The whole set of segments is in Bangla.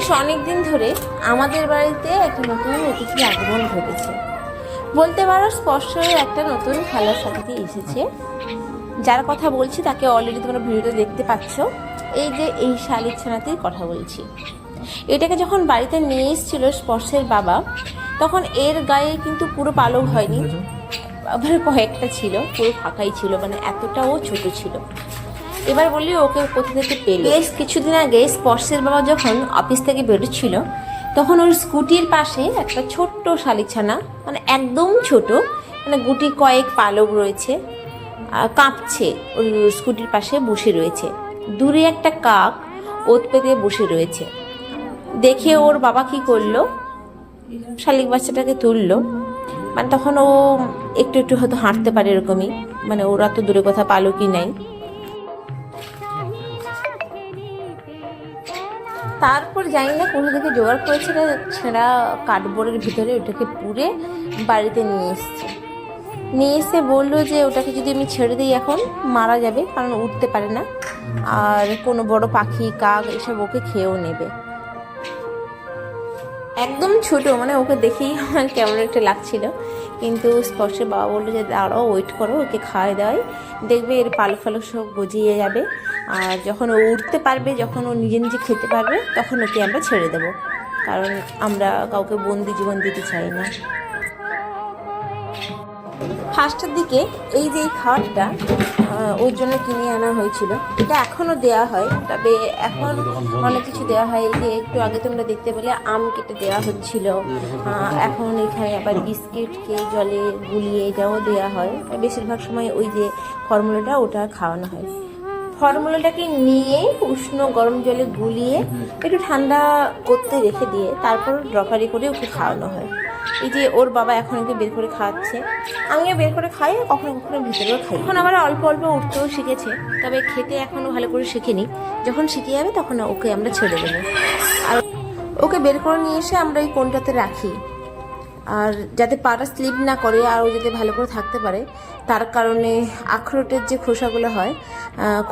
বেশ অনেক দিন ধরে আমাদের বাড়িতে একটা নতুন অতিথি আগমন ঘটেছে। বলতে পারো স্পর্শের একটা নতুন খেলার সাথে এসেছে। যার কথা বলছি, তাকে অলরেডি তোমরা ভিডিওতে দেখতে পাচ্ছ। এই যে এই শালিক ছানাতেই কথা বলছি। এটাকে যখন বাড়িতে নিয়ে এসেছিল স্পর্শের বাবা, তখন এর গায়ে কিন্তু পুরো পালক হয়নি। কয়েকটা ছিল, পুরো ফাঁকাই ছিল মানে এতটাও ছোট ছিল। এবার বলি ওকে কোথা থেকে পেল? বেশ কিছুদিন আগে স্পর্শের বাবা যখন অফিস থেকে বেরোচ্ছিল, তখন ওর স্কুটির পাশে একটা ছোট্ট শালিকছানা মানে একদম ছোট মানে গুটি কয়েক পালক রয়েছে কাঁপছে ওর স্কুটির পাশে বসে রয়েছে। দূরে একটা কাক ওত পেতে বসে রয়েছে। দেখে ওর বাবা কি করল? শালিক বাচ্চাটাকে তুললো। মানে তখন ও একটু একটু হয়তো হাঁটতে পারে এরকমই মানে ওরা তো দূরে কথা পালকই নাই। তারপর জানি না কোনো দিকে জোগাড় করেছে না, ছেঁড়া কাঠবোর্ডের ভিতরে ওটাকে পুড়ে বাড়িতে নিয়ে এসছে। নিয়ে এসে বলল যে ওটাকে যদি আমি ছেড়ে দিই এখন, মারা যাবে, কারণ উঠতে পারে না। আর কোনো বড় পাখি, কাক, এসব ওকে খেয়েও নেবে। একদম ছোট মানে ওকে দেখেই আমার কেমন একটা লাগছিল। কিন্তু স্পর্শের বাবা বলল যে, দাঁড়াও ওয়েট করো, ওকে খাওয়াই দেওয়াই। দেখবে এর পালক ফালক সব গজিয়ে যাবে। আর যখন ও উঠতে পারবে, যখন ও নিজে নিজে খেতে পারবে, তখন ওকে আমরা ছেড়ে দেবো। কারণ আমরা কাউকে বন্দি জীবন দিতে চাই না। ফার্স্টের দিকে এই যে এই খাবারটা ওর জন্য কিনে আনা হয়েছিল। এটা এখনও দেওয়া হয় তবে এখন অনেক কিছু দেওয়া হয়। এই যে একটু আগে তোমরা দেখতে পেলে আম কেটে দেওয়া হচ্ছিল। এখন এখানে আবার বিস্কিটকে জলে গুলিয়ে এটাও দেওয়া হয়। বেশিরভাগ সময় ওই যে ফর্মুলাটা ওটা খাওয়ানো হয়। ফর্মুলাটাকে নিয়ে উষ্ণ গরম জলে গুলিয়ে একটু ঠান্ডা করতে রেখে দিয়ে তারপর ড্রপারি করে ওকে খাওয়ানো হয়। এই যে ওর বাবা এখন ওকে বের করে খাওয়াচ্ছে। আমিও বের করে খাই, কখনো কখনো ভিতরেও খাই। এখন আবার অল্প অল্প উঠতেও শিখেছে, তবে খেতে এখনও ভালো করে শিখিনি। যখন শিখে যাবে তখন ওকে আমরা ছেড়ে দেবো। আর ওকে বের করে নিয়ে এসে আমরা এই কোনটাতে রাখি। আর যাতে পাটা স্লিপ না করে আর ও যাতে ভালো করে থাকতে পারে, তার কারণে আখরোটের যে খোসাগুলো হয়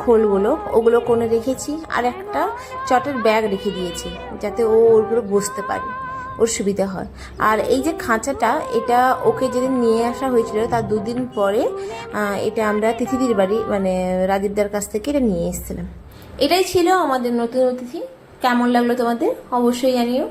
খোলগুলো, ওগুলো কোণে রেখেছি। আর একটা চটের ব্যাগ রেখে দিয়েছি, যাতে ও ওগুলো বসতে পারে। ওর সুবিধা হয়। আর এই যে খাঁচাটা, এটা ওকে যেদিন নিয়ে আসা হয়েছিল, তার দুদিন পরে এটা আমরা তিথিদির বাড়ি মানে রাজীবদার কাছ থেকে এটা নিয়ে এসেছিলাম। এটাই ছিল আমাদের নতুন অতিথি। কেমন লাগল তোমাদের? অবশ্যই জানিও।